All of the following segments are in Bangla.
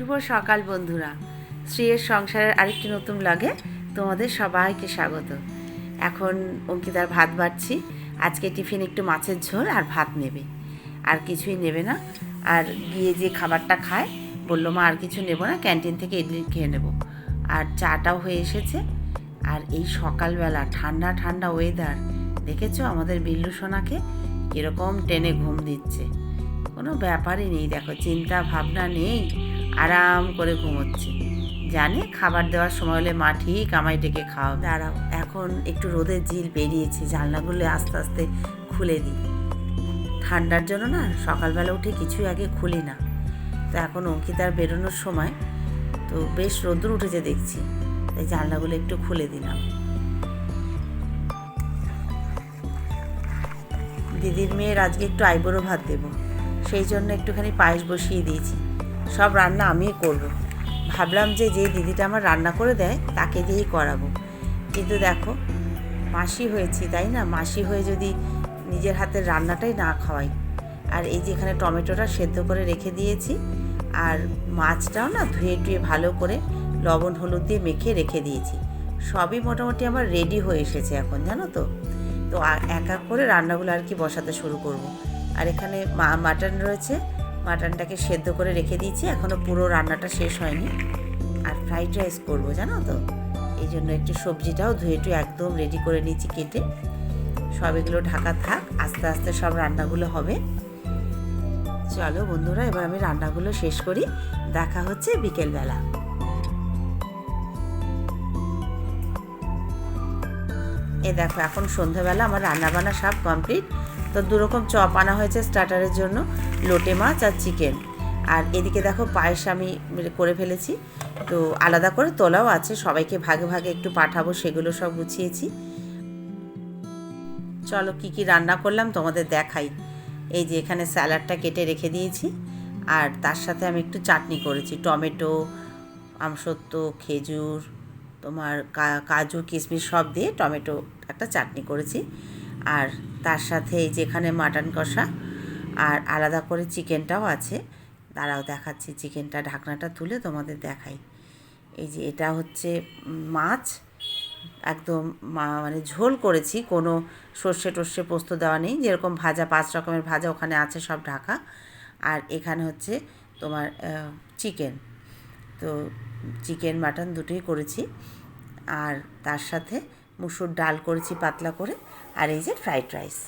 শুভ সকাল বন্ধুরা। শ্রীয়ের সংসারের আরেকটি নতুন লাগে তোমাদের সবাইকে স্বাগত। এখন অঙ্কিতার ভাত বাড়ছি। আজকে টিফিন একটু মাছের ঝোল আর ভাত নেবে। আর কিছুই নেবে না। আর গিয়ে যে খাবারটা খায়, বলল, মা, আর কিছু নেব না, ক্যান্টিন থেকে ইডলি খেয়ে নেব। আর চাটাও হয়ে এসেছে। আর এই সকালবেলা ঠান্ডা ঠান্ডা ওয়েদার দেখেছ আমাদের বিল্লু সোনাকে কীরকম টেনে ঘুম দিচ্ছে? কোনো ব্যাপারই নেই, দেখো, চিন্তা ভাবনা নেই। আরাম করে ঘুমোচ্ছে। জানে খাবার দেওয়ার সময় হলে মা ঠিক আমায় ডেকে খাও দাঁড়াও, এখন একটু রোদের ঝিল বেরিয়েছে, জানলাগুলো আস্তে আস্তে খুলে দিই। ঠান্ডার জন্য না সকালবেলা উঠে কিছুই আগে খুলি না। তো এখন অঙ্কিতার বেরোনোর সময় তো বেশ রোদ্দুর উঠেছে দেখছি, তাই জানলাগুলো একটু খুলে দিলাম। দিদির মেয়ের আজকে একটু আইবুড়ো ভাত দেবো, সেই জন্য একটুখানি পায়েস বসিয়ে দিয়েছি। সব রান্না আমিই করব। ভাবলাম যে যে দিদিটা আমার রান্না করে দেয়, তাকে দিয়েই করাবো। কিন্তু দেখো, মাসি হয়েছি, তাই না? মাসি হয়ে যদি নিজের হাতের রান্নাটাই না খাওয়াই। আর এই যে এখানে টমেটোটা সেদ্ধ করে রেখে দিয়েছি, আর মাছটাও না ধুয়ে টুয়ে ভালো করে লবণ, হলুদ দিয়ে মেখে রেখে দিয়েছি। সবই মোটামুটি আমার রেডি হয়ে এসেছে এখন, জানো তো? তো এক এক করে রান্নাগুলো আর কি বসাতে শুরু করব। আর এখানে মাটন রয়েছে মাটনটাকে সেদ্ধ করে রেখে দিয়েছি। এখনও পুরো রান্নাটা শেষ হয়নি। আর ফ্রাইড রাইস করব, জানো তো? এই জন্য একটু সবজিটাও ধুয়ে টুয়ে একদম রেডি করে নিয়েছি কেটে। সব এগুলো ঢাকা থাক, আস্তে আস্তে সব রান্নাগুলো হবে। চলো বন্ধুরা, এবার আমি রান্নাগুলো শেষ করি। দেখা হচ্ছে বিকেলবেলা। এ দেখো, এখন সন্ধ্যাবেলা আমার রান্নাবান্না সব কমপ্লিট তো দুরকম চপ আনা হয়েছে স্টার্টারের জন্য, লোটে মাছ আর চিকেন আর এদিকে দেখো পায়েস আমি করে ফেলেছি, তো আলাদা করে তোলাও আছে, সবাইকে ভাগে ভাগে একটু পাঠাবো, সেগুলো সব গুছিয়েছি। চলো কি কি রান্না করলাম তোমাদের দেখাই। এই যে এখানে স্যালাডটা কেটে রেখে দিয়েছি, আর তার সাথে আমি একটু চাটনি করেছি, টমেটো আমসত্ব খেজুর, তোমার কাজু কিশমিশ সব দিয়ে টমেটো একটা চাটনি করেছি। আর তার সাথে এই যে এখানে মাটন কষা আর আলাদা করে চিকেনটাও আছে। দাঁড়াও দেখাচ্ছি চিকেনটা, ঢাকনাটা তুলে তোমাদের দেখাই। এই যে এটা হচ্ছে মাছ। একদম মানে ঝোল করেছি, কোনো সর্ষে টর্ষে পোস্ত দেওয়া নেই। যেরকম ভাজা, পাঁচ রকমের ভাজা ওখানে আছে সব ঢাকা। আর এখানে হচ্ছে তোমার চিকেন। তো চিকেন, মাটন দুটোই করেছি। আর তার সাথে মুসুর ডাল করেছি পাতলা করে। আর এই যে ফ্রাইড রাইস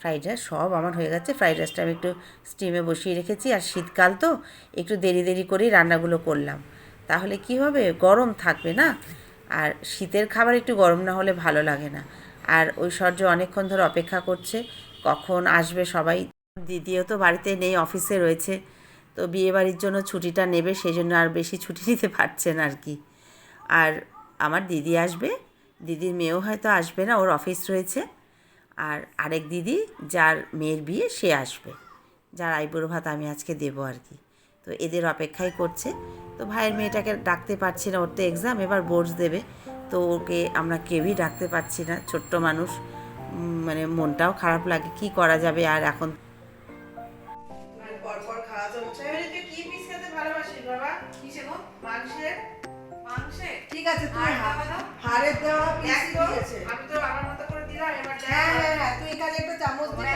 ফ্রাইড রাইস সব আমার হয়ে গেছে। ফ্রাইড রাইসটা আমি একটু স্টিমে বসিয়ে রেখেছি। আর শীতকাল তো একটু দেরি দেরি করেই রান্নাগুলো করলাম। তাহলে কি হবে? গরম থাকবে না? আর শীতের খাবার একটু গরম না হলে ভালো লাগে না। আর ওই ঐশ্বর্য অনেকক্ষণ ধরে অপেক্ষা করছে। কখন আসবে সবাই? দিদিও তো বাড়িতে নেই, অফিসে রয়েছে। তো বিয়ে বাড়ির জন্য ছুটিটা নেবে সেই জন্য আর বেশি ছুটি নিতে পারছেন আর কি। আর আমার দিদি আসবে দিদির মেয়েও হয়তো আসবে না ওর অফিস রয়েছে। আর আরেক দিদি যার মেয়ের বিয়ে সে আসবে। যার আইবুড়ো ভাত আমি আজকে দেবো আর কি। তো এদের অপেক্ষাই করছে। তো ভাইয়ের মেয়েটাকে ডাকতে পারছি না ওর তো এক্সাম এবার বোর্ডস দেবে। তো ওকে আমরা কেউই ডাকতে পারছি না ছোট্ট মানুষ। মানে মনটাও খারাপ লাগে কি করা যাবে আর এখন? পরপর খাওয়া চলছে। কি ভালোবাসিস বাবা? কিসে মাংসের? মাংসে? ঠিক আছে তুই? হাড়ের দেওয়া পিস দিয়েছে। আমি তো আমার মতো করে দিলাম এবার দেখা। হ্যাঁ হ্যাঁ হ্যাঁ তুই খালি একটা চামচ দিয়ে।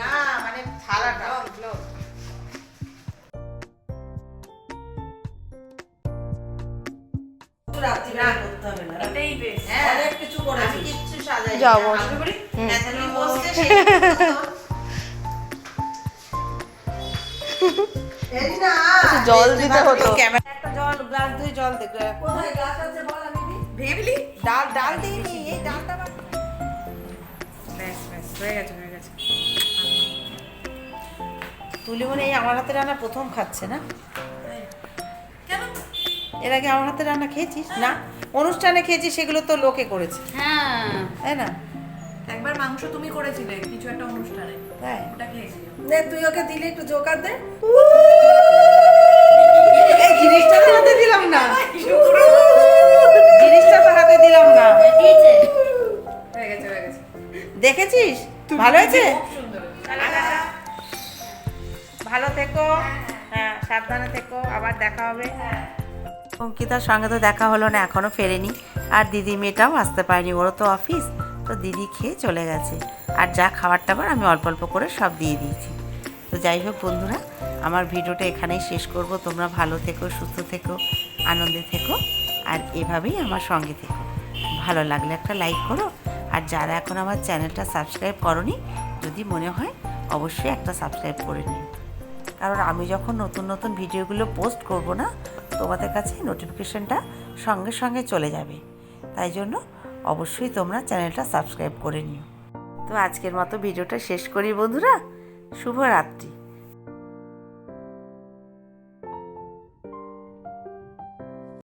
না মানে থালাটা। হ্যাঁ যাব। না। একটু জল দিতে হতো। জল গ্লাস ধুয়ে জল দে কোথায় গ্লাস আছে বল আমি ভেবলি ডাল ডাল দিয়ে নি এই ডালটা বাদ ব্যাস ব্যাস হয়ে গেছে হয়ে গেছে। তুলি মনে এই আমার হাতে রান্না প্রথম খাচ্ছে না? কেন? এর আগে আমার হাতে রান্না খেয়েছিস? না অনুষ্ঠানে খেয়েছিস সেগুলো তো লোকে করেছে। হ্যাঁ। তাই না? একবার মাংস তুমি করেছিলে কিছু একটা অনুষ্ঠানে। তাই? ওটা খেয়েছিলাম। নে তুই ওকে দিলে একটু জোকার দে। জিনিসটা তো হাতে দিলাম না। জিনিসটা তো হাতে দিলাম না। দেখেছিস? ভালো হয়েছে? ভালো থেকো। হ্যাঁ সাবধানে থেকো। আবার দেখা হবে। অঙ্কিতার সঙ্গে তো দেখা হলো না এখনও ফেরেনি। আর দিদি মেয়েটাও আসতে পারেনি ওরও তো অফিস। তো দিদি খেয়ে চলে গেছে। আর যা খাবার টাবার আমি অল্প অল্প করে সব দিয়ে দিয়েছি। তো যাই হোক বন্ধুরা আমার ভিডিওটা এখানেই শেষ করব। তোমরা ভালো থেকো, সুস্থ থেকো, আনন্দে থেকো, আর এভাবেই আমার সঙ্গে থেকো। ভালো লাগলে একটা লাইক করো, আর যারা এখন আমার চ্যানেলটা সাবস্ক্রাইব করনি, যদি মনে হয় অবশ্যই একটা সাবস্ক্রাইব করে নিও। কারণ আমি যখন নতুন নতুন ভিডিওগুলো পোস্ট করব না, তোমাদের কাছে নোটিফিকেশানটা সঙ্গে সঙ্গে চলে যাবে। তাই জন্য অবশ্যই তোমরা চ্যানেলটা সাবস্ক্রাইব করে নিও। তো আজকের মতো ভিডিওটা শেষ করি বন্ধুরা। শুভরাত্রি।